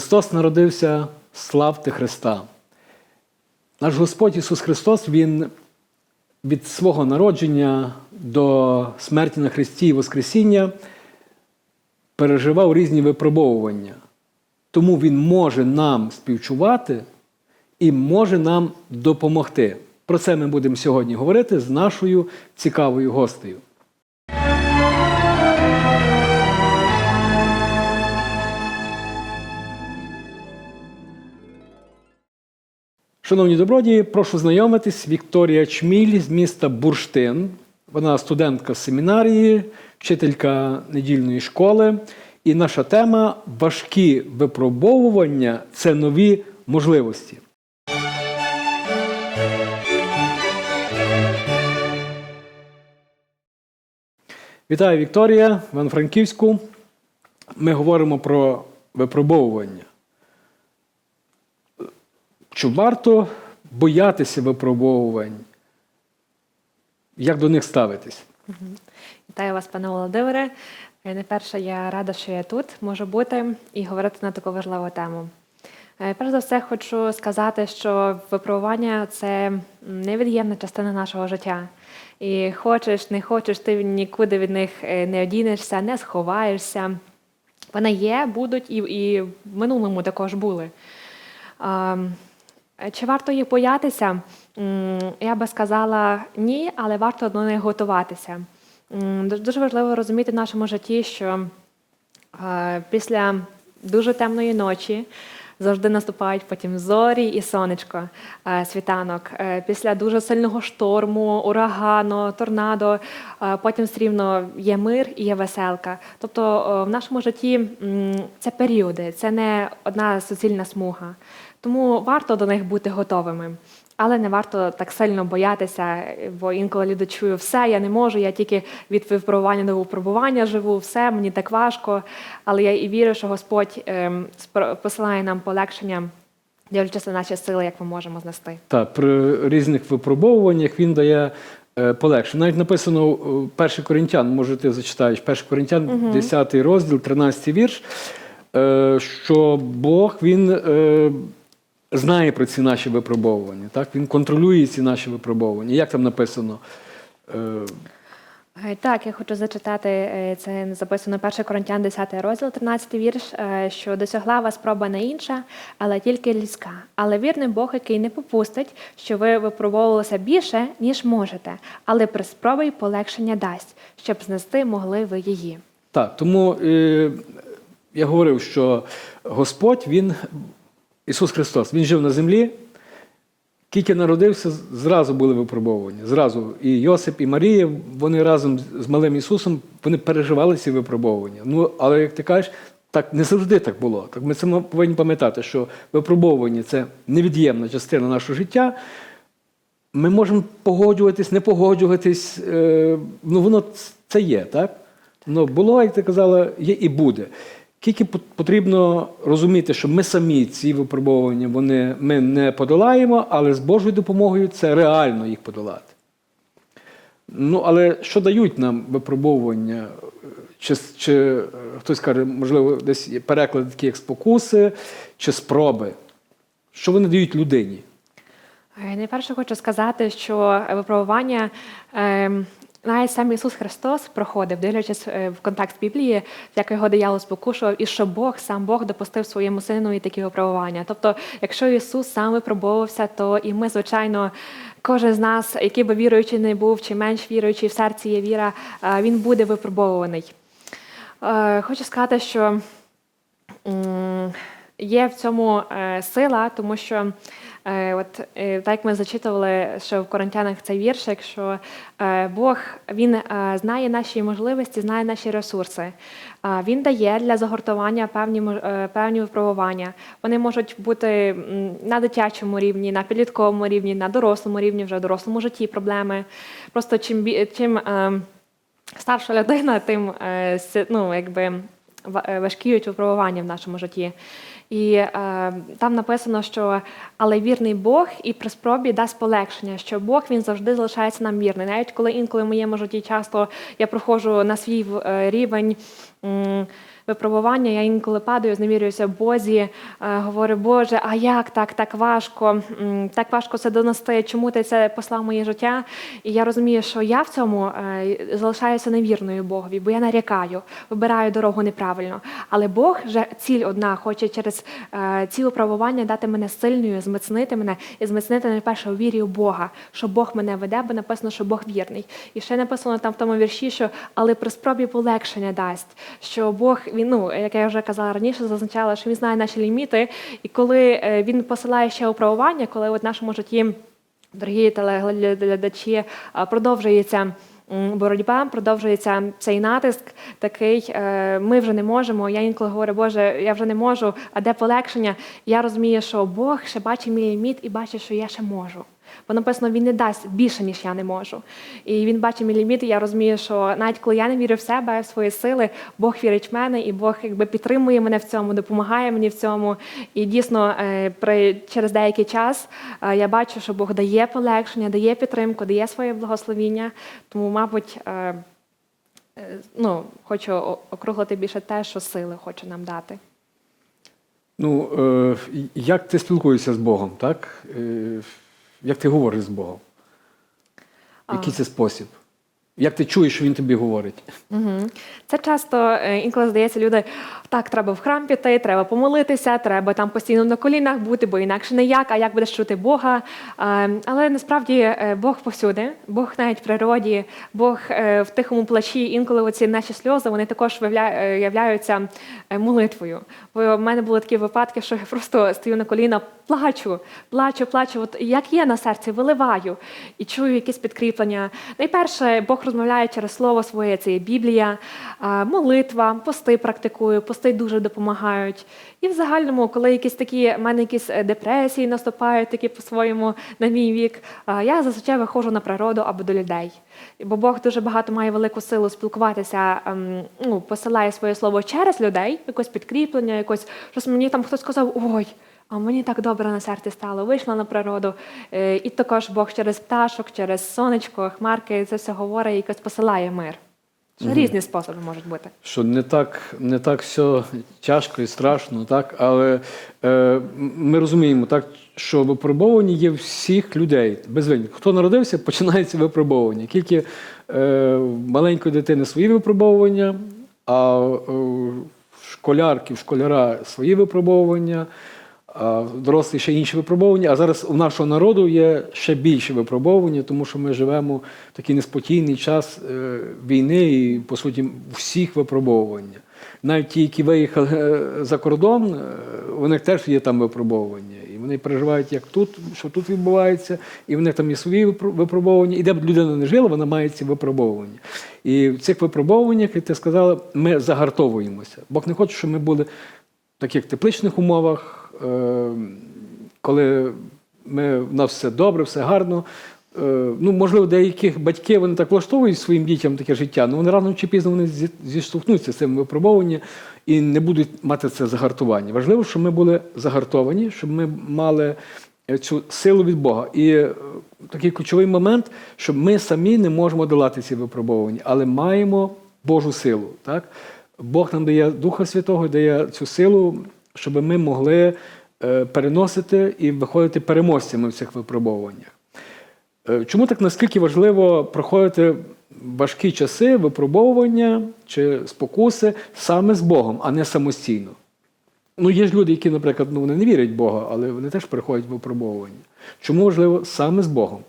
Христос народився, славте Христа. Наш Господь Ісус Христос, Він від свого народження до смерті на Христі і Воскресіння переживав різні випробовування. Тому Він може нам співчувати і може нам допомогти. Про це ми будемо сьогодні говорити з нашою цікавою гостею. Шановні добродії, прошу знайомитись. Вікторія Чміль з міста Бурштин. Вона студентка семінарії, вчителька недільної школи. І наша тема важкі випробовування це нові можливості. Вітаю, Вікторія, в Івано-Франківську. Ми говоримо про випробовування. Чи варто боятися випробовувань? Як до них ставитись? Вітаю вас, пане Володимире. Е, Найперше, я рада, що я тут можу бути і говорити на таку важливу тему. Е, Перш за все, хочу сказати, що випробування це невід'ємна частина нашого життя. І хочеш, не хочеш, ти нікуди від них е, не одінешся, не сховаєшся. Вони є, будуть і, і в минулому також були. А, Чи варто їх боятися? Я би сказала ні, але варто до них готуватися. Дуже важливо розуміти в нашому житті, що е, після дуже темної ночі завжди наступають потім зорі і сонечко, е, світанок. Е, Після дуже сильного шторму, урагану, торнадо, е, потім все рівно є мир і є веселка. Тобто е, в нашому житті це періоди, це не одна суцільна смуга. Тому варто до них бути готовими. Але не варто так сильно боятися, бо інколи люди чую, все, я не можу, я тільки від випробування до випробування живу, все, мені так важко. Але я і вірю, що Господь ем, посилає нам полегшення, дивлячись на наші сили, як ми можемо знести. Та при різних випробовуваннях він дає е, полегшення. Навіть написано 1 Коринтян, може ти зачитаєш 1 Коринтян, 10 розділ, 13 вірш, е, що Бог він е, знає про ці наші випробовування. Так? Він контролює ці наші випробовування. Як там написано? Е, Так, я хочу зачитати е, це записано 1 Коринтян, 10 розділ, 13 вірш, е, що досягла вас спроба не інша, але тільки людська. Але вірний Бог, який не попустить, що ви випробовувалися більше, ніж можете, але при спробі полегшення дасть, щоб знести могли ви її. Так, тому е, я говорив, що Господь, Він, Ісус Христос, Він жив на землі, тільки народився, зразу були випробовування. Зразу і Йосип, і Марія, вони разом з малим Ісусом вони переживали ці випробовування. Ну, але як ти кажеш, так не завжди так було. Так ми це повинні пам'ятати, що випробовування це невід'ємна частина нашого життя. Ми можемо погоджуватись, не погоджуватись. Е, ну, воно це є, так? Воно було, як ти казала, є і буде. Тільки потрібно розуміти, що ми самі ці випробовування вони, ми не подолаємо, але з Божою допомогою це реально їх подолати. Ну, але що дають нам випробовування? Чи, чи е, хтось каже, можливо, десь є переклади такі, як спокуси чи спроби? Що вони дають людині? Е, Найперше хочу сказати, що випробування ем, навіть сам Ісус Христос проходив, дивлячись е, в контекст Біблії, як його диявол спокушував, і що Бог, сам Бог допустив своєму сину і такі випробування. Тобто, якщо Ісус сам випробовувався, то і ми, звичайно, кожен з нас, який би віруючий не був, чи менш віруючий, в серці є віра, він буде випробовуваний. Е, Хочу сказати, що є в цьому е, сила, тому що от е, так як ми зачитували, що в Коринтянах цей віршик, що е, Бог він е, знає наші можливості, знає наші ресурси. Він дає для загортування певні е, певні випробування. Вони можуть бути на дитячому рівні, на підлітковому рівні, на дорослому рівні, вже в дорослому житті проблеми. Просто чим чим е, старша людина, тим е, ну, якби, е, важкіють випробування в нашому житті. І е, там написано, що але вірний Бог і при спробі дасть полегшення, що Бог він завжди залишається нам вірний. Навіть коли інколи в моєму житті часто я проходжу на свій е, рівень випробування, я інколи падаю, зневірююся в Бозі, е, говорю, Боже, а як так, так важко, так важко це донести, чому ти це послав моє життя? І я розумію, що я в цьому е, залишаюся невірною Богові, бо я нарікаю, вибираю дорогу неправильно. Але Бог же ціль одна, хоче через е, ці випробування дати мене сильною, зміцнити мене і зміцнити найперше у вірі у Бога, що Бог мене веде, бо написано, що Бог вірний. І ще написано там в тому вірші, що але при спробі полегшення дасть, що Бог він, ну, як я вже казала раніше, зазначала, що він знає наші ліміти, і коли е, він посилає ще випробування, коли от нашому житті, дорогі телеглядачі, продовжується. Боротьба продовжується цей натиск такий. е, Ми вже не можемо. Я інколи говорю, Боже, я вже не можу. А де полегшення? Я розумію, що Бог ще бачить мій ліміт і бачить, що я ще можу. Бо написано, він не дасть більше, ніж я не можу. І він бачить мій ліміт, і я розумію, що навіть коли я не вірю в себе, в свої сили, Бог вірить в мене, і Бог якби підтримує мене в цьому, допомагає мені в цьому. І дійсно, е, при через деякий час е, я бачу, що Бог дає полегшення, дає підтримку, дає своє благословіння. Тому, мабуть, е, ну, хочу округлити більше те, що сили хоче нам дати. Ну, як ти спілкуєшся з Богом, так? Як ти говориш з Богом? Який це спосіб? Як ти чуєш, що він тобі говорить? Угу. Це часто е, інколи здається, люди так, треба в храм піти, треба помолитися, треба там постійно на колінах бути, бо інакше не як, а як будеш чути Бога. Е, Але насправді е, Бог повсюди, Бог навіть в природі, Бог в тихому плачі. Інколи оці наші сльози вони також являються молитвою. Бо в мене були такі випадки, що я просто стою на коліна, плачу, плачу, плачу. От як є на серці, виливаю і чую якісь підкріплення. Найперше, Бог розмовляє через слово своє, це є Біблія, молитва, пости практикую, пости дуже допомагають. І в загальному, коли якісь такі в мене якісь е, депресії наступають, такі по-своєму на мій вік, я зазвичай виходжу на природу або до людей. Бо Бог дуже багато має велику силу спілкуватися, ем, ну, посилає своє слово через людей, якось підкріплення, якось щось мені там хтось сказав, ой. А мені так добре на серці стало, вийшла на природу. Е, І також Бог через пташок, через сонечко, хмарки це все говорить і якось посилає мир. Що Різні способи можуть бути. Що не так, не так все тяжко і страшно, так? але е, ми розуміємо, так, що випробовані є всіх людей. Без винятку. Хто народився, починається випробовування. Тільки е, маленької дитини свої випробовування, а е, в школярки, школяра свої випробовування, дорослі ще інші випробовування. А зараз у нашого народу є ще більше випробовування, тому що ми живемо в такий неспокійний час е, війни і, по суті, всіх випробовування. Навіть ті, які виїхали е, за кордон, е, у них теж є там випробовування. І вони переживають, як тут, що тут відбувається, і в них там є свої випро- випробовування. І де б людина не жила, вона має ці випробовування. І в цих випробуваннях, як ти сказала, ми загартовуємося. Бог не хоче, щоб ми були в таких тепличних умовах, коли ми, в нас все добре, все гарно. Е, Ну, можливо, деяких батьки вони так влаштовують своїм дітям таке життя, але вони рано чи пізно вони зіштовхнуться з цим випробуванням і не будуть мати це загартування. Важливо, щоб ми були загартовані, щоб ми мали е, цю силу від Бога. І е, такий ключовий момент, що ми самі не можемо долати ці випробування, але маємо Божу силу. Так? Бог нам дає Духа Святого, дає цю силу, щоб ми могли е, переносити і виходити переможцями в цих випробуваннях. Е, Чому так наскільки важливо проходити важкі часи, випробовування чи спокуси саме з Богом, а не самостійно? Ну, є ж люди, які, наприклад, ну, вони не вірять в Бога, але вони теж приходять в випробовування. Чому важливо саме з Богом?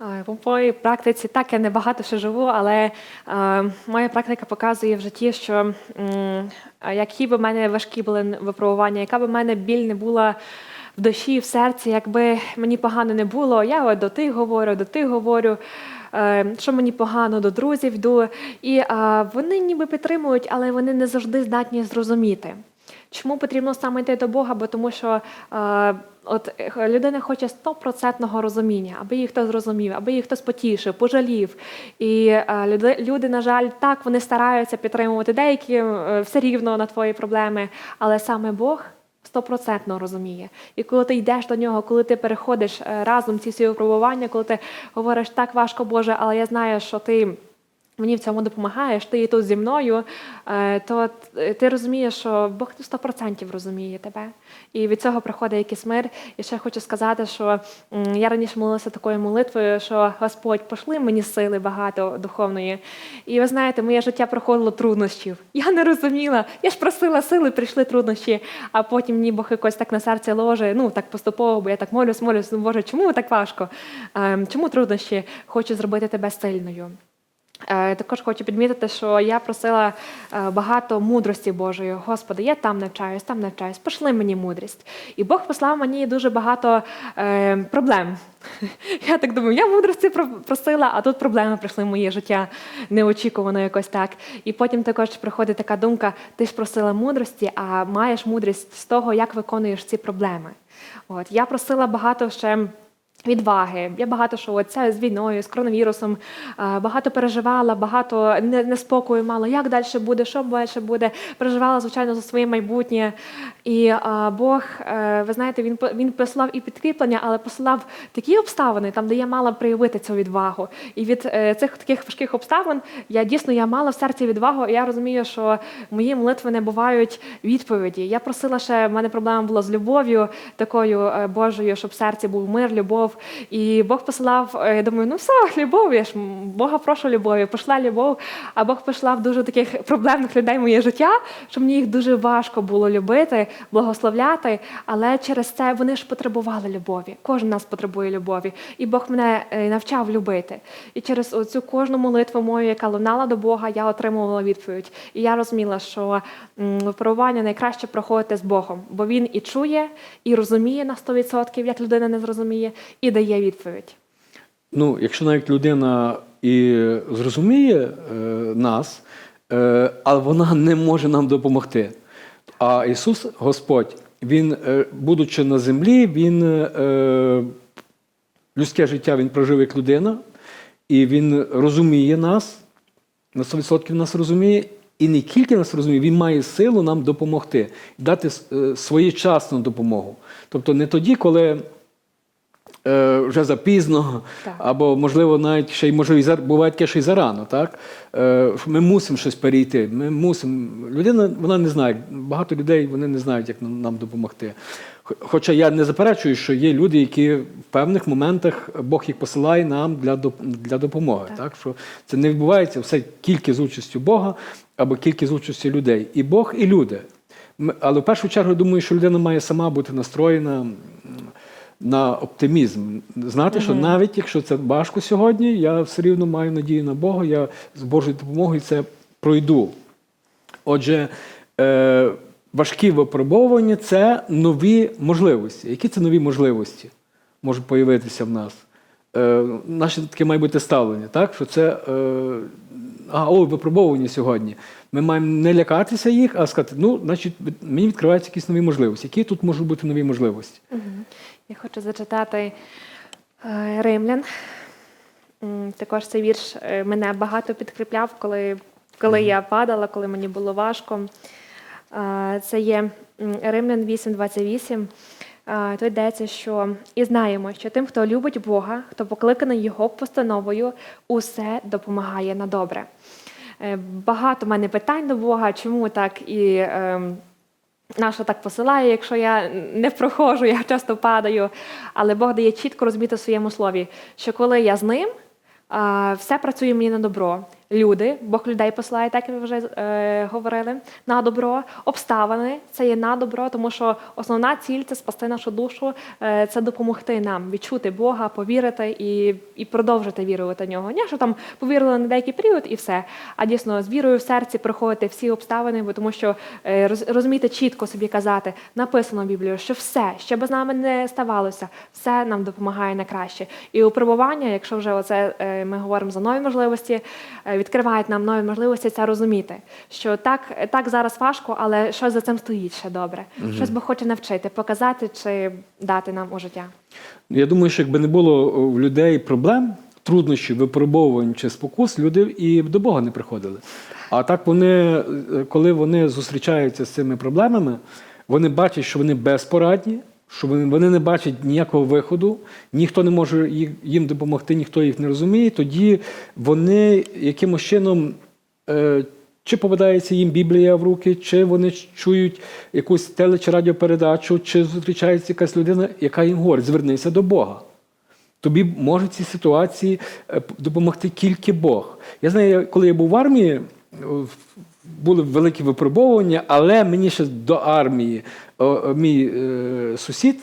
Е, По моїй практиці так я небагато ще живу, але е, моя практика показує в житті, що а які б в мене важкі були випробування, яка б в мене біль не була в душі, в серці, якби мені погано не було, я до тих говорю, до тих говорю. е, Що мені погано до друзів йду, і е, вони ніби підтримують, але вони не завжди здатні зрозуміти. Чому потрібно саме йти до Бога? Бо тому що е, от е, людина хоче стопроцентного розуміння, аби її хтось зрозумів, аби її хтось потішив, пожалів. І е, люди, люди, на жаль, так вони стараються підтримувати деякі е, все рівно на твої проблеми, але саме Бог. Стопроцентно розуміє. І коли ти йдеш до нього, коли ти переходиш е, разом ці всі випробування, коли ти говориш так важко, Боже, але я знаю, що ти мені в цьому допомагаєш, ти є тут зі мною, е, то ти розумієш, що Бог на 100% розуміє тебе. І від цього приходить якийсь мир. І ще хочу сказати, що я раніше молилася такою молитвою, що Господь пошли мені сили багато духовної. І ви знаєте, моє життя проходило труднощів. Я не розуміла. Я ж просила сили, прийшли труднощі, а потім мені Бог якось так на серце ложе, ну так поступово, бо я так молюсь, молюсь, ну Боже, чому так важко? Ем, Чому труднощі? Хочу зробити тебе сильною. Е, Також хочу підмітити, що я просила е, багато мудрості Божої. Господи, я там навчаюсь, там навчаюсь. Пошли мені мудрість. І Бог послав мені дуже багато е, проблем. Я так думаю, я мудрості про- просила, а тут проблеми прийшли в моє життя неочікувано якось так. І потім також приходить така думка: ти ж просила мудрості, а маєш мудрість з того, як виконуєш ці проблеми. От я просила багато ще. Відваги. Я багато що от це з війною, з коронавірусом, е, багато переживала, багато неспокою мала. Як далі буде, що далі буде. Переживала, звичайно, за своє майбутнє. І е, Бог, е, ви знаєте, він, він послав і підкріплення, але послав такі обставини, там, де я мала проявити цю відвагу. І від цих таких важких обставин я дійсно я мала в серці відвагу, і я розумію, що мої молитви не бувають відповіді. Я просила ще, в мене проблема була з любов'ю такою Божою, щоб в серці був мир, любов. І Бог посилав, е, я думаю, ну все, любов, я ж Бога прошу любові, пішла любов. А Бог послав дуже таких проблемних людей в моє життя, що мені їх дуже важко було любити, благословляти. Але через це вони ж потребували любові. Кожен нас потребує любові. І Бог мене е, навчав любити. І через цю кожну молитву мою, яка лунала до Бога, я отримувала відповідь. І я розуміла, що випробування найкраще проходити з Богом, бо він і чує, і розуміє на 100%, як людина не зрозуміє, і дає відповідь. Ну, якщо навіть людина і зрозуміє е, нас, е, але вона не може нам допомогти. А Ісус, Господь, Він, е, будучи на землі, Він е, людське життя Він прожив як людина, і Він розуміє нас, на 100% нас розуміє, і не тільки нас розуміє, він має силу нам допомогти, дати е, своєчасну допомогу. Тобто не тоді, коли е, вже запізно, Так. або, можливо, навіть ще й може і буває таке, що й зарано. Так? Е, ми мусимо щось перейти. Ми мусимо. Людина вона не знає. Багато людей вони не знають, як нам допомогти. Хоча я не заперечую, що є люди, які в певних моментах Бог їх посилає нам для, для допомоги. Так. Так. що це не відбувається все тільки з участю Бога або тільки з участю людей. І Бог, і люди. Але в першу чергу думаю, що людина має сама бути настроєна на оптимізм. Знати, що навіть якщо це важко сьогодні, я все рівно маю надію на Бога, я з Божою допомогою це пройду. Отже, е, важкі випробовування це нові можливості. Які це нові можливості можуть появитися в нас? Е, наше таке має бути ставлення, так? що це е, а, о, випробовування сьогодні. Ми маємо не лякатися їх, а сказати, ну, значить, мені відкриваються якісь нові можливості. Які тут можуть бути нові можливості? Я хочу зачитати е, Римлян. Також цей вірш е, мене багато підкріпляв, коли, коли я падала, коли мені було важко. Е, Це є Римлян 8.28. Е, Тут йдеться, що і знаємо, що тим, хто любить Бога, хто покликаний Його постановою, усе допомагає на добре. Багато в мене питань до Бога, чому так і. Нащо так посилає, якщо я не проходжу, я часто падаю. Але Бог дає чітко розуміти в своєму слові, що коли я з ним, все працює мені на добро. Люди, Бог людей посилає, так як ви вже е, говорили, на добро, обставини це є на добро, тому що основна ціль це спасти нашу душу, е, це допомогти нам відчути Бога, повірити і, і продовжити вірувати в нього. Не що там повірили на деякий період і все, а дійсно з вірою в серці проходити всі обставини, бо тому що е, роз- розуміти чітко собі казати, написано в Біблії, що все, що би з нами не ставалося, все нам допомагає на краще. І випробування, якщо вже оце е, ми говоримо за нові можливості, е, відкривають нам нові можливості це розуміти, що так, так зараз важко, але щось за цим стоїть ще добре. Щось би хоче навчити, показати чи дати нам у життя. Я думаю, що якби не було в людей проблем, труднощів, випробовувань чи спокус, люди і до Бога не приходили. А так вони, е, коли вони зустрічаються з цими проблемами, вони бачать, що вони безпорадні, що вони не бачать ніякого виходу, ніхто не може їм допомогти, ніхто їх не розуміє, тоді вони якимось чином. Е, чи попадається їм Біблія в руки, чи вони чують якусь теле чи радіопередачу, чи зустрічається якась людина, яка їм говорить, звернися до Бога. Тобі може в цій ситуації е, допомогти тільки Бог. Я знаю, коли я був в армії, в- були великі випробовування, але мені ще до армії о, о, мій е, сусід,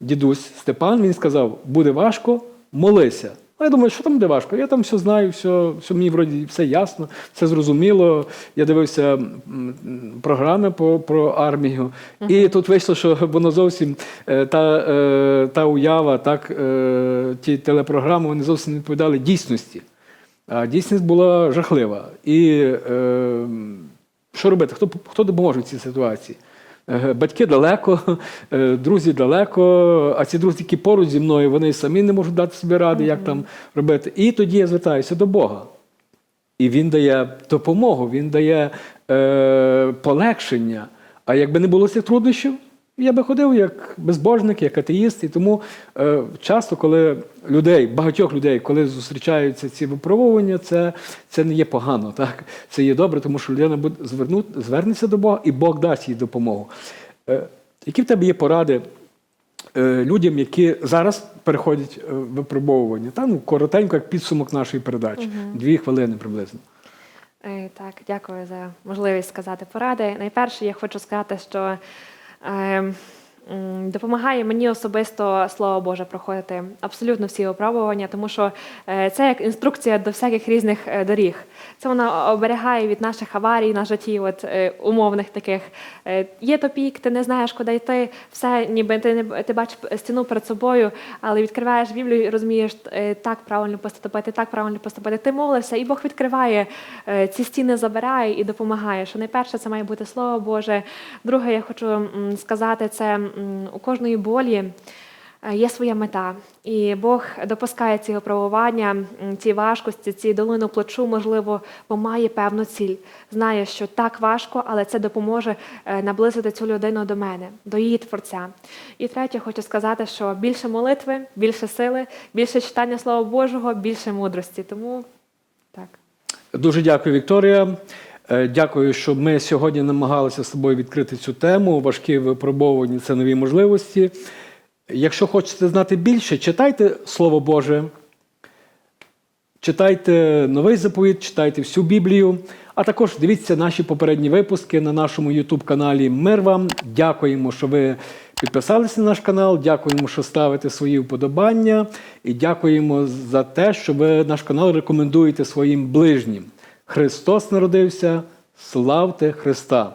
дідусь Степан, він сказав: буде важко, молися. А я думаю, що там буде важко? Я там все знаю, все, все мені вроді все ясно, все зрозуміло. Я дивився програми по, про армію. І тут вийшло, що воно зовсім е, та, е, та уява, так, ті телепрограми вони зовсім не відповідали дійсності. Дійсність була жахлива. І е, що робити? Хто, хто допоможе в цій ситуації? Е, Батьки далеко, е, друзі далеко, а ці друзі, які поруч зі мною, вони самі не можуть дати собі ради, як там робити. І тоді я звертаюся до Бога. І він дає допомогу, він дає е, полегшення. А якби не було цих труднощів, я би ходив як безбожник, як атеїст. І тому е, часто, коли людей, багатьох людей, коли зустрічаються ці випробування, це, це не є погано. Так? Це є добре, тому що людина буде зверну, звернеться до Бога, і Бог дасть їй допомогу. Е, які в тебе є поради е, людям, які зараз переходять е, випробовування? Та, ну, коротенько, як підсумок нашої передачі. Дві хвилини приблизно. Е, Так, дякую за можливість сказати поради. Найперше, я хочу сказати, що е, м, допомагає мені особисто слово Боже проходити абсолютно всі випробування, тому що е, це як інструкція до всяких різних е, доріг. Це вона оберігає від наших аварій на житті, от е, умовних таких. Є топік, ти не знаєш, куди йти, все, ніби ти не ти бачиш стіну перед собою, але відкриваєш Біблію і розумієш, так правильно поступити, так правильно поступити. Ти молився, і Бог відкриває ці стіни, забирає і допомагає. Що найперше це має бути Слово Боже. Друге, я хочу сказати, це у кожної болі. е, Є своя мета, і Бог допускає ці випробування, ці важкості, ці долину плачу, можливо, бо має певну ціль. Знає, що так важко, але це допоможе е, наблизити цю людину до мене, до її творця. І третє, хочу сказати, що більше молитви, більше сили, більше читання Слова Божого, більше мудрості. Тому так. Дуже дякую, Вікторія. Е, Дякую, що ми сьогодні намагалися з тобою відкрити цю тему. Важкі випробовані це нові можливості. Якщо хочете знати більше, читайте Слово Боже, читайте новий заповіт, читайте всю Біблію. А також дивіться наші попередні випуски на нашому youtube каналі Мир вам. Дякуємо, що ви підписалися на наш канал. Дякуємо, що ставите свої вподобання. І дякуємо за те, що ви наш канал рекомендуєте своїм ближнім. Христос народився. Славте Христа!